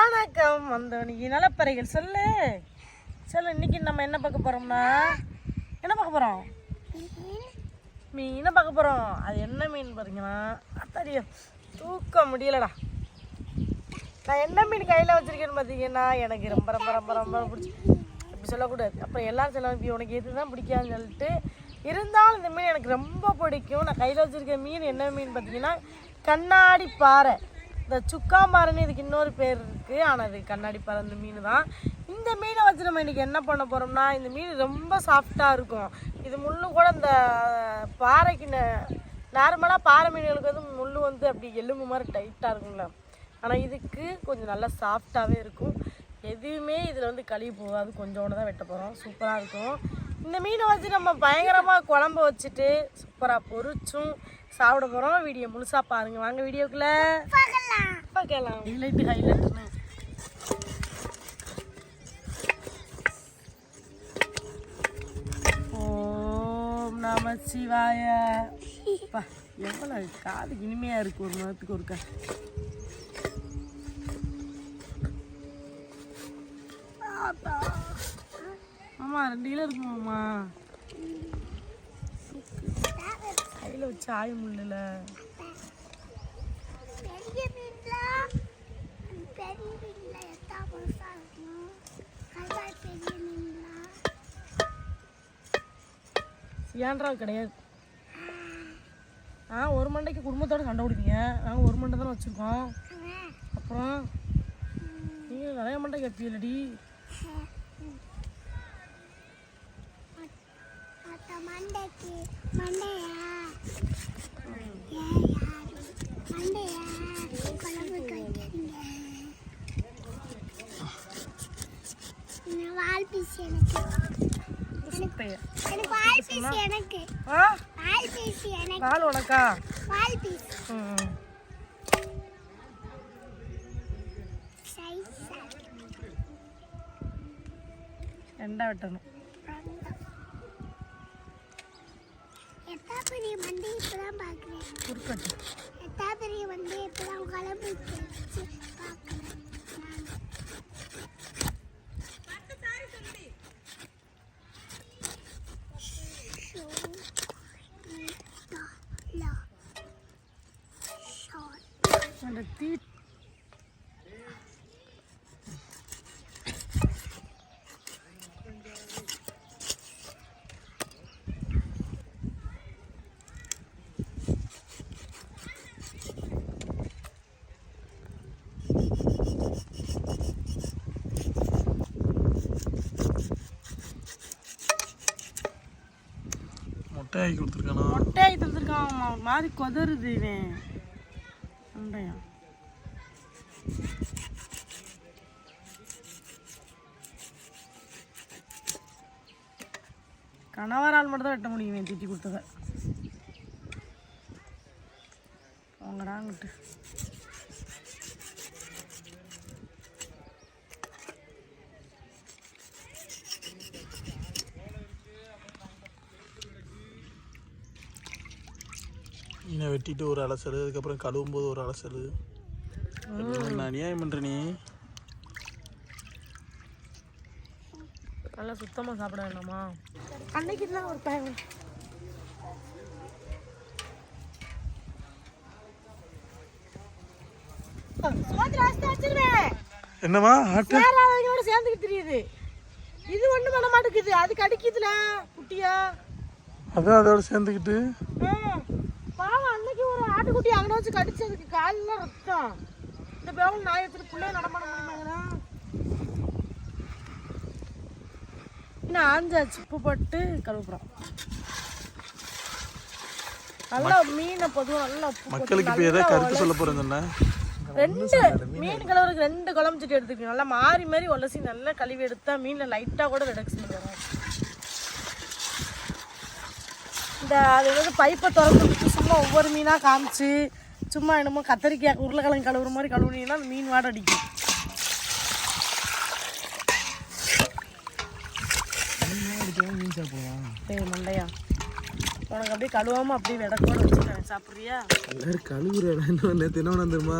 வணக்கம் வந்தவனிக்கு நலப்பறைகள் சொல்லு. சொல்லு இன்னைக்கு நம்ம என்ன பார்க்க போறோம்னா? என்ன பார்க்க போறோம்? மீனை. பார்க்க போறோம்? அது என்ன மீன் பாருங்கன்னா அத்தாடியோ தூக்க முடியலடா. நான் என்ன மீன் கையில் வச்சிருக்கேன்னு பார்த்தீங்கன்னா எனக்கு ரொம்ப ரொம்ப ரொம்ப ரொம்ப பிடிச்சி அப்படி சொல்லக்கூடாது. அப்புறம் எல்லாரும் சொல்லுவாங்க உனக்கு எது தான் பிடிக்காதுன்னு சொல்லிட்டு. இருந்தாலும் இந்த மீன் எனக்கு ரொம்ப பிடிக்கும். நான் கையில் வச்சிருக்க மீன் என்ன மீன் பார்த்தீங்கன்னா கண்ணாடி பாறை. இந்த சுக்காம்பாறைன்னு இதுக்கு இன்னொரு பேர் இருக்குது ஆனால் இது கண்ணாடி பறந்த மீன் தான் இந்த மீனை வச்சு நம்ம இன்றைக்கி என்ன பண்ண போகிறோம்னா இந்த மீன் ரொம்ப சாஃப்டாக இருக்கும். இது முள்ளு கூட இந்த பாறைக்கு நார்மலாக பாறை மீன்களுக்கு வந்து முள் வந்து அப்படி எலும்பு மாதிரி டைட்டாக இருக்குங்களா ஆனால் இதுக்கு கொஞ்சம் நல்லா சாஃப்டாகவே இருக்கும். எதுவுமே இதில் வந்து கழுவி போகாது. கொஞ்சோண்டு தான் வெட்ட போகிறோம் சூப்பராக இருக்கும். இந்த மீனை வச்சு நம்ம பயங்கரமாக குழம்பு வச்சுட்டு சூப்பராக பொரிச்சும் சாப்பிட போகிறோம் வீடியோ முழுசாக பாருங்கள் வாங்க வீடியோக்குள்ளே. பார்க்கலாம். ஹைலைட்டு ஹைலைட்டுன்னு ஓம் நம சிவாய. எவ்வளோ காது இனிமையாக இருக்கு ஒரு நேரத்துக்கு ஒருக்கா. மாமா ரெண்டு கிலோ இருக்குமாம்மா கையில் வச்சு ஆய முடியல ஏன்றா கிடையாது. ஆ ஒரு மண்டைக்கு குடும்பத்தோட சண்டை பிடிப்பீங்க நாங்கள் ஒரு மண்டை தானே வச்சுருக்கோம். அப்புறம் நீங்கள் நிறைய மண்டைக்கு மண்டையா ஏன் யாரு மண்டையா குழம்புக்கு வைக்கிறீங்க இந்த வால் பீஸ் எனக்கு சூப்பையா எனக்கு வால் பீஸ் எனக்கு ஆ வால் பீஸ் எனக்கு கால் உனக்கா? வால் பீஸ். ரெண்டா வெட்டணும் எத்தா பெரிய மண்டை இப்பதான் பார்க்குறேன். எத்தா பெரிய மண்டை இப்பதான் வச்சு பார்க்குறேன் அந்த தீ மொட்டையாக்கி கொடுத்துருக்கானா? மொட்டையாகி தந்துருக்கான். ஒரு மாதிரி கொதருது இவன். உண்டையா கணவரால் மட்டும் தான் வெட்ட முடியும் திட்டி கொடுத்ததை. அவங்கடாங்கிட்டு மீனை வெட்டிட்டு ஒரு அலசல் அதுக்கப்புறம் கழுவும் போது ஒரு அலசல். நான் அநியாயம் பண்ணுற நீ? நல்லா சுத்தமாக சாப்பிட வேண்டாமா? அன்னைக்கு தான் ஒரு பையன் சுமந்திர வச்சிருவேன் என்னம்மா ஆட்டு? வேறாவங்களோட சேர்ந்துக்கிட்டு தெரியுது. இது ஒண்ணு பண்ண மாட்டேங்குது. அது கடிக்குதுல குட்டியா? அதான் அதோட சேர்ந்துக்கிட்டு ஆ, பாவம் அன்னைக்கு ஒரு ஆட்டுக்குட்டி அங்கே வச்சு கடிச்சதுக்கு காலில் ரத்தம். இந்த பேவல் நாய் எடுத்துட்டு பிள்ளைய நடமாட முடியுமாங்கண்ணா இன்னும் ஆஞ்சாச்சு? உப்பு போட்டு கழுவுறோம் நல்லா மீனை பொதுவாக நல்லா மக்களுக்கு இப்போ எதாவது கருத்து சொல்ல போகிறேன் சொன்ன? ரெண்டு மீன் கலவருக்கு ரெண்டு குழம்பு சட்டி எடுத்துக்கணும். நல்லா மாறி மாறி உலசி நல்லா கழுவி எடுத்தா மீனில் லைட்டாக கூட ரிடக்ஷன் வரும். இந்த அது வந்து பைப்பை திறந்து சும்மா ஒவ்வொரு மீனாக காமிச்சு சும்மா என்னமோ கத்தரிக்காய் உருளைக்கிழங்கு கழுவுற மாதிரி கழுவுனீங்கன்னா அந்த மீன் வாடை அடிக்கும். மீன் சாப்பிடலாம் ஏய் மண்டையா. உனக்கு அப்படியே கழுவாம அப்படியே விடக்கோட வச்சுக்கிறேன் சாப்பிட்றியா? எல்லாரும் கழுவுறேன் என்ன என்ன வந்துருமா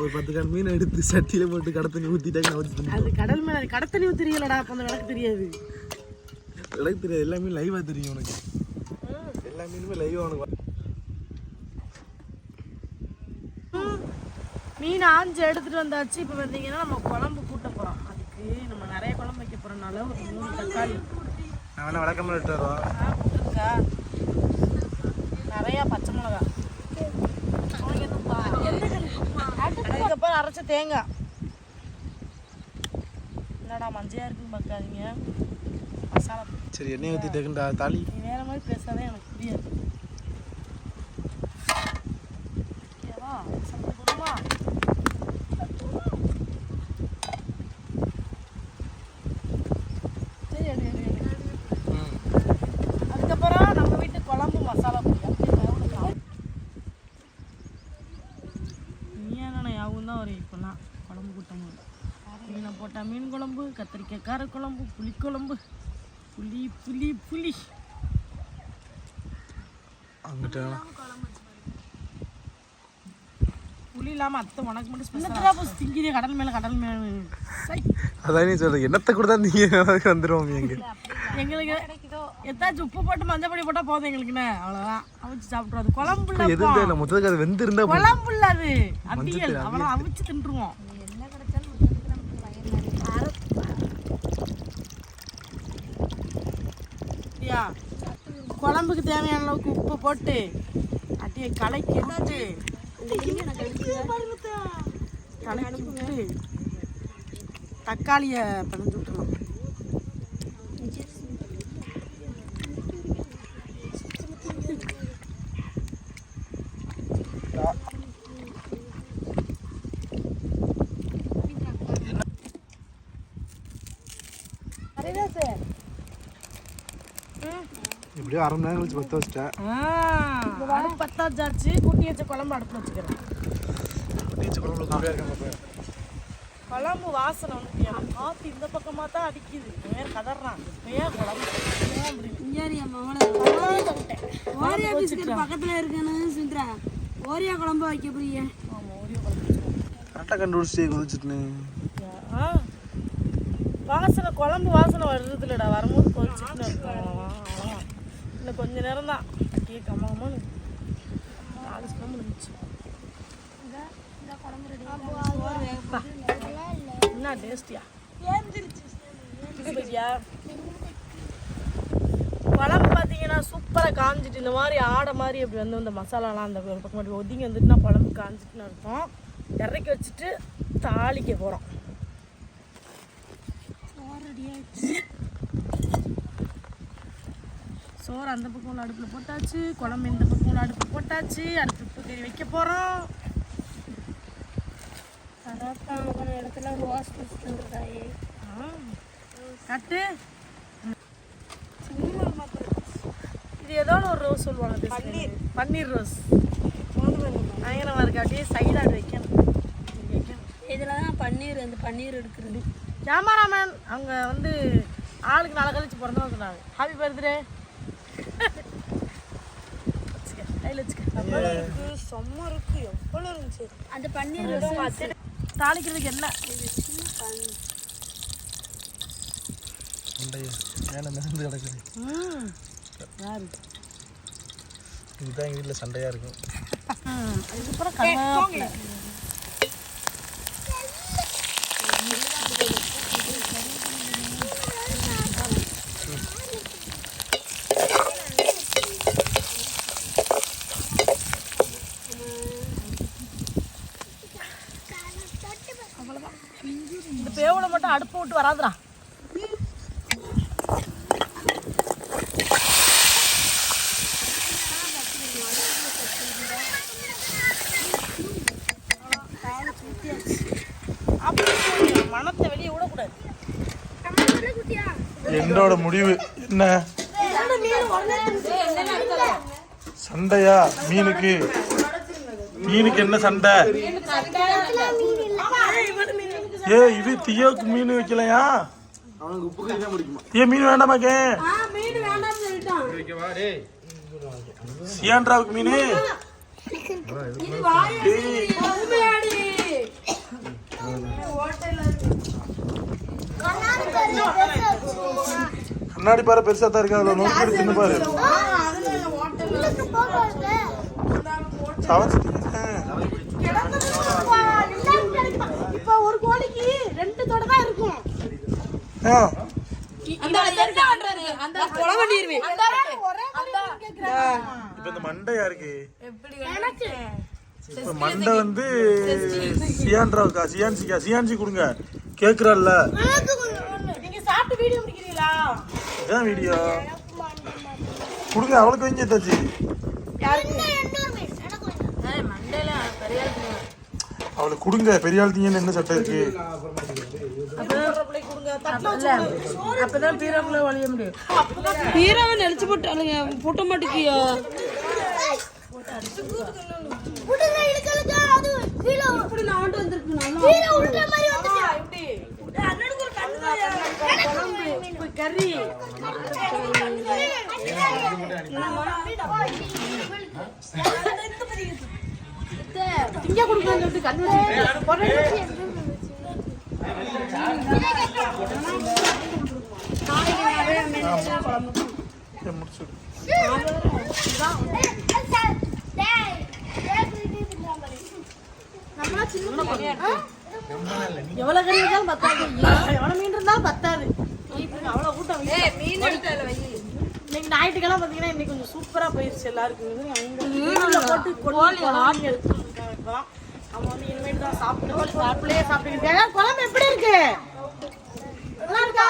ஒரு பத்து கால் மீன் எடுத்து சட்டியில போட்டு கடை தண்ணி ஊற்றிட்டாங்க நான் அது கடல் மேல கடத்தனி தெரியலடா அப்போ அந்த விளக்கு தெரியாது. எனக்கு தெரியாது. எல்லா மீன் லைவாக தெரியும் உனக்கு. எல்லா மீனுமே லைவாக உனக்கு. மீன் ஆஞ்சு எடுத்துட்டு வந்தாச்சு இப்போ பார்த்தீங்கன்னா நம்ம குழம்பு கூட்ட போறோம். அதுக்கு நம்ம நிறைய குழம்பு வைக்க போறதுனால ஒரு மூணு தக்காளி. நான் ஆ, போட்டிருக்கா நிறைய பச்சை மிளகா. அதுக்கப்புறம் அரைச்ச தேங்காய். என்னடா மஞ்சையா இருக்குன்னு பார்க்காதீங்க மசாலா சரி எண்ணெய் ஊற்றிட்டேக்குண்டா தாலி நீ வேற மாதிரி பேசாதே எனக்கு புரியாது ஓகேவா சமைக்க போதுமா சரி எடு எடு எடு அதுக்கப்புறம் நம்ம வீட்டு குழம்பு மசாலா பொடி அப்படியே வேகணும் காணும். நீ என்னென்ன யாவும் தான் வரும் இப்போல்லாம் குழம்பு கூட்டம் மீனை போட்டால் மீன் குழம்பு கத்திரிக்காய் கார குழம்பு புளிக்குழம்பு புளி புளி புளி. புளி இல்லாமல் அத்தை உனக்கு மட்டும் ஸ்பெஷலாக திங்கிதே கடல் மேலே கடல் மேலே. அதான் நீ சொல்ற என்னத்தை கொடுத்தா நீங்கள் வந்துடுவோம் எங்க எங்களுக்கு எத்தாச்சும் உப்பு போட்டு மஞ்சள் பொடி போட்டால் போதும் எங்களுக்குண்ணே அவ்வளோதான் அவிச்சு சாப்பிட்றது குழம்பு இல்லை எதுவும் மொத்தத்துக்கு அது வெந்திருந்தா போதும். குழம்பு இல்லை அது. அவியல். அவ்வளோ அவிச்சு தின்றுவோம். சரியா குழம்புக்கு தேவையான அளவுக்கு உப்பு போட்டு அப்படியே கலக்கி விட்டு கலக்கி விட்டு தக்காளியை பிணைஞ்சு இப்படியே அரை மணி நேரம் கழிச்சு பற்ற வச்சிட்டேன். பத்தாச்சாச்சு கூட்டி வச்ச குழம்பு அடுப்பு வச்சுக்கிறேன். காப்பியாக இருக்காங்க பாப்பேன் குழம்பு வாசனை வந்து காஃபி இந்த பக்கமாக தான் அடிக்குது. வேறு கதறான். இப்பயே குழம்பு. சொல்லிட்டேன். ஓரியா பிஸ்கட் பக்கத்துல இருக்குன்னு சுந்தரா. ஓரியா குழம்பு வைக்க புரிய குழம்பு. கரெக்டாக கண்டுபிடிச்சி குதிச்சுட்டுன்னு. ஆ. வாசனை குழம்பு வாசனை வருது இல்லடா வரும்போது கொதிச்சுட்டு. இன்னும் கொஞ்ச நேரம் தான் அப்படியே கம்மாமனு நாலு ஸ்பூன் இருந்துச்சு என்ன டேஸ்டியா குழம்பு பார்த்தீங்கன்னா சூப்பராக காஞ்சிட்டு இந்த மாதிரி ஆடை மாதிரி அப்படி வந்து இந்த மசாலாலாம் அந்த ஒரு பக்கம் அப்படி ஒதுங்கி வந்துட்டுனா குழம்பு காஞ்சிட்டுன்னு அர்த்தம். இறக்கி வச்சுட்டு தாளிக்க போகிறோம் சோறு அந்த பக்கம் உள்ள அடுப்பில் போட்டாச்சு குழம்பு இந்த பக்கம் உள்ள அடுப்பில் போட்டாச்சு அடுப்பு கறி வைக்க போகிறோம் இடத்துல ரோஸ் வச்சுருக்காயே கட்டு. இது ஏதோ ஒரு ரோஸ் சொல்லுவாங்க பன்னீர். பன்னீர் ரோஸ். பயங்கரமாக இருக்கு அப்படியே சைடாக வைக்கணும். இதுல தான் பன்னீர் அந்த பன்னீர் எடுக்கிறது. கேமராமேன் அவங்க வந்து ஆளுக்கு நாளை கழிச்சு பிறந்தவங்க சொன்னாங்க. ஹாப்பி பர்த்டே வச்சுக்க. செம்ம இருக்கு எவ்வளோ இருந்துச்சு? அந்த பன்னீர் தாளிக்கிறதுக்கு என்ன? சண்டையா மேலே மிதந்து கிடக்குது. ம். யாரு? இதுதான் எங்கள் வீட்டில் சண்டையாக இருக்கும். அதுக்கப்புறம் கருவேப்பிலை இந்த பேவுல மட்டும் அடுப்பு மனத்தை வெளியே விடக்கூடாது என்னோட முடிவு என்ன? சண்டையா? மீனுக்கு? மீனுக்கு என்ன சண்டை? ஏ இது தியோக்கு மீன் வைக்கலையா? அவனுக்கு உப்பு கறி தான் பிடிக்குமா? ஏ மீன் வேண்டாமாக்கே மீன் வேண்டாம்னு சொல்லிட்டான். சியான்ட்ராவுக்கு மீன்? கண்ணாடி பாரு பெருசா தான் இருக்கு அதுல நோக்கி பாரு. போகாது சவச்சிட்டீங்க இப்போ ஒரு கோழிக்கு ரெண்டு தொடை தான் இருக்கும் ஆ இப்ப இந்த மண்டை யாருக்கு? இப்ப மண்டை வந்து சியான்ட்ராவுக்கா சியான்சிக்கா சியான்சி கொடுங்க. கேக்குறல்ல நீங்க சாப்பிட்டு வீடியோ முடிக்கிறீங்களா? இதான் வீடியோ. கொடுங்க அவளுக்கு வைங்க தச்சு அவளுக்கு கொடுங்க பெரிய ஆள் என்ன சட்டை இருக்கு? அப்பதான் பீரக்குள்ள ஒழிய முடியும். ஹீரோவை நினைச்சு போட்டாளுங்க போட்ட வந்துச்சு. கறி. திங்க கொடுக்கலாம்னு சொல்லிட்டு கண்ணு எவ்வளவு கறி இருந்தாலும் பத்தாது எவ்வளவு மீன் இருந்தாலும் பத்தாது அவ்வளவு கூட்டம் இன்னைக்கு ஞாயிற்றுக்கிழமை பாத்தீங்கன்னா இன்னைக்கு கொஞ்சம் சூப்பரா போயிருச்சு எல்லாருக்கும் மீன்ல போட்டு கோழி ஆணி எடுத்துருக்கோம் குழம்பு எப்படி இருக்கு? நல்லா இருக்கா.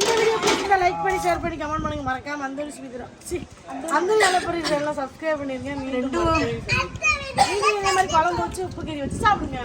இந்த வீடியோ பிடிச்சிருந்தா லைக் பண்ணி ஷேர் பண்ணி கமெண்ட் பண்ணுங்க. மறக்காம அந்த விஷயம் அந்த வேலை பண்ணி எல்லாம் சப்ஸ்கிரைப் பண்ணிருங்க. நீங்க இதே மாதிரி குழம்பு வச்சு உப்பு கறி வச்சு சாப்பிடுங்க.